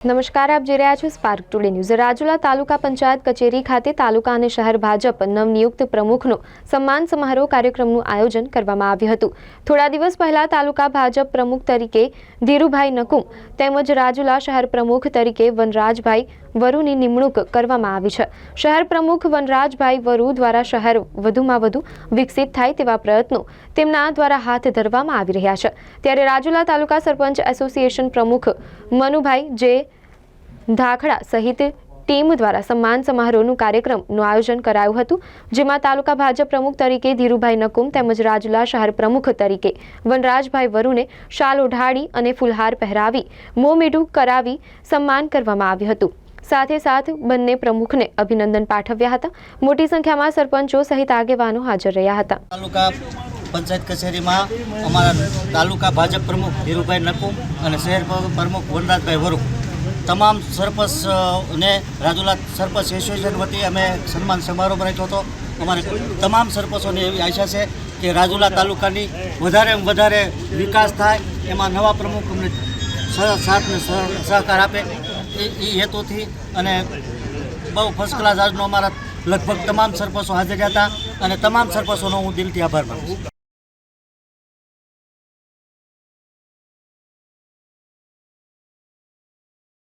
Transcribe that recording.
નમસ્કાર, આપ જોઈ રહ્યા છો Spark Today News Rajula taluka panchayat કચેરી ખાતે તાલુકા અને શહેર ભાજપ નવનિયુક્ત પ્રમુખનો સન્માન સમારોહ કાર્યક્રમનું આયોજન કરવામાં આવ્યું હતું. થોડા દિવસ પહેલા તાલુકા ભાજપ પ્રમુખ તરીકે ધીરુભાઈ નકુમ તેમજ રાજુલા શહેર પ્રમુખ તરીકે વનરાજભાઈ વરુની નિમણૂક કરવામાં આવી છે. શહેર પ્રમુખ વનરાજભાઈ વરુ દ્વારા શહેર વધુમાં વધુ વિકસિત થાય તેવા પ્રયત્નો તેમના દ્વારા હાથ ધરવામાં આવી રહ્યા છે. ત્યારે રાજુલા તાલુકા સરપંચ એસોસિએશન પ્રમુખ મનુભાઈ જે ધાખડા સહિત ટીમ દ્વારા સન્માન સમારોહનું કાર્યક્રમનું આયોજન કરાયું હતું, જેમાં તાલુકા ભાજપ પ્રમુખ તરીકે ધીરુભાઈ નકુમ તેમજ રાજુલા શહેર પ્રમુખ તરીકે વનરાજભાઈ વરુને શાલ ઓઢાડી અને ફુલહાર પહેરાવી, મોં મીઠું કરાવી સન્માન કરવામાં આવ્યું હતું. સાથે સાથ બંને પ્રમુખને અભિનંદન પાઠવ્યા હતા. મોટી સંખ્યામાં સરપંચો સહિત આગેવાનો હાજર રહ્યા હતા. તાલુકા પંચાયત કચેરીમાં અમારા તાલુકા ભાજપ પ્રમુખ ધીરુભાઈ નકુમ અને શહેર પ્રમુખ વનરાજભાઈ વરુ. તમામ સરપંચ ને રાજુલા સરપંચ એસોસિએશન વતી અમે સન્માન સમારોહ રાખ્યો હતો. અમારે તમામ સરપંચોની એવી આશા છે કે રાજુલા તાલુકાની વધારે વધારે વિકાસ થાય. એમાં નવા પ્રમુખ અમને સ- સાથ સહ- સહકાર આપે. એ એ હેતુથી અને બહુ ફર્સ્ટ ક્લાસ આજનો અમારા લગભગ તમામ સરપંચો હાજર હતા અને તમામ સરપંચોનો હું દિલથી આભાર માનું છું.